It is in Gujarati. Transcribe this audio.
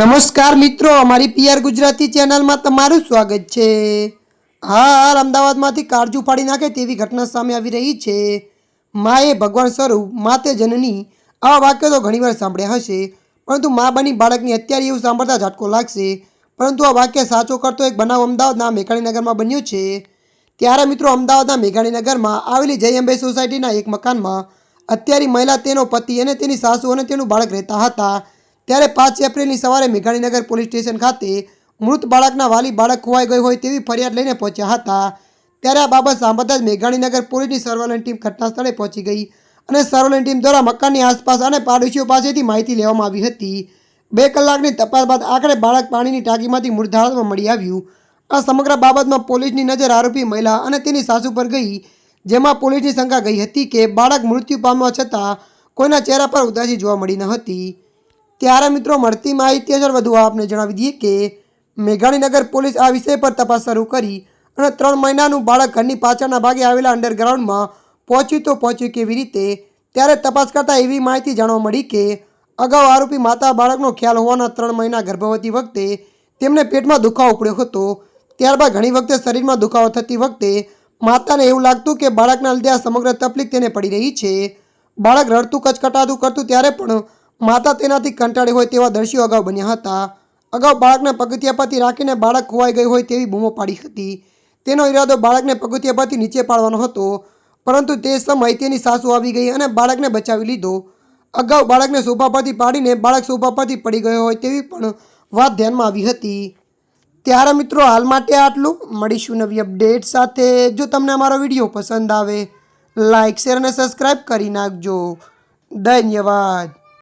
નમસ્કાર મિત્રો, અમારી પીઆર ગુજરાતી ચેનલમાં તમારું સ્વાગત છે. હાલ અમદાવાદમાંથી કાળજુ ફાડી નાખે તેવી ઘટના સામે આવી રહી છે. માએ ભગવાન સ્વરૂપ, માતે જનની આ વાક્ય તો ઘણીવાર સાંભળ્યા હશે, પરંતુ મા બની બાળકની અત્યારે એવું સાંભળતા ઝાટકો લાગશે. પરંતુ આ વાક્ય સાચો કરતો એક બનાવ અમદાવાદના મેઘાણીનગરમાં બન્યો છે. ત્યારે મિત્રો, અમદાવાદના મેઘાણીનગરમાં આવેલી જય અંબે સોસાયટીના એક મકાનમાં અત્યારે મહિલા તેનો પતિ અને તેની સાસુ અને તેનું બાળક રહેતા હતા. ત્યારે પાંચ એપ્રિલની સવારે મેઘાણીનગર પોલીસ સ્ટેશન ખાતે મૃત બાળકના વાલી બાળક ખોવાઈ ગઈ હોય તેવી ફરિયાદ લઈને પહોંચ્યા હતા. ત્યારે આ બાબત સાંભળતા જ મેઘાણીનગર પોલીસની સર્વેલન્સ ટીમ ઘટના સ્થળે પહોંચી ગઈ અને સર્વેલન્સ ટીમ દ્વારા મકાનની આસપાસ અને પાડોશીઓ પાસેથી માહિતી લેવામાં આવી હતી. બે કલાકની તપાસ બાદ આખરે બાળક પાણીની ટાંકીમાંથી મૃત હાલતમાં મળી આવ્યું. આ સમગ્ર બાબતમાં પોલીસની નજર આરોપી મહિલા અને તેની સાસુ પર ગઈ, જેમાં પોલીસની શંકા ગઈ હતી કે બાળક મૃત્યુ પામવા છતાં કોઈના ચહેરા પર ઉદાસી જોવા મળી ન હતી. ત્યારે મિત્રો મળતી માહિતી અસર વધુ આપને જણાવી દઈએ કે મેઘાણીનગર પોલીસ આ વિષય પર તપાસ શરૂ કરી અને ત્રણ મહિનાનું બાળક ઘરની પાછળના ભાગે આવેલા અંડરગ્રાઉન્ડમાં પહોંચ્યું તો પહોંચ્યું કેવી રીતે? ત્યારે તપાસ કરતાં એવી માહિતી જાણવા મળી કે અગાઉ આરોપી માતા બાળકનો ખ્યાલ હોવાના ત્રણ મહિના ગર્ભવતી વખતે તેમને પેટમાં દુખાવો ઉપડ્યો હતો. ત્યારબાદ ઘણી વખતે શરીરમાં દુખાવો થતી વખતે માતાને એવું લાગતું કે બાળકના લીધે આ સમગ્ર તકલીફ તેને પડી રહી છે. બાળક રડતું કચકટાતું કરતું ત્યારે પણ માતા તેનાથી કંટાળી હોય તેવા દ્રશ્યો અગાઉ બન્યા હતા. અગાઉ બાળકને પગથિયા પરથી રાખીને બાળક ખોવાઈ ગઈ હોય તેવી બૂમો પાડી હતી. તેનો ઈરાદો બાળકને પગથિયા પરથી નીચે પાડવાનો હતો. પરંતુ તે સમય તેની સાસુ આવી ગઈ અને બાળકને બચાવી લીધો. અગાઉ બાળકને સોફા પરથી પાડીને બાળક સોફા પરથી પડી ગયો હોય તેવી પણ વાત ધ્યાનમાં આવી હતી. ત્યારે મિત્રો હાલ માટે આટલું. મળીશું નવી અપડેટ સાથે. જો તમને અમારો વીડિયો પસંદ આવે લાઇક શેર અને સબસ્ક્રાઈબ કરી નાખજો. ધન્યવાદ.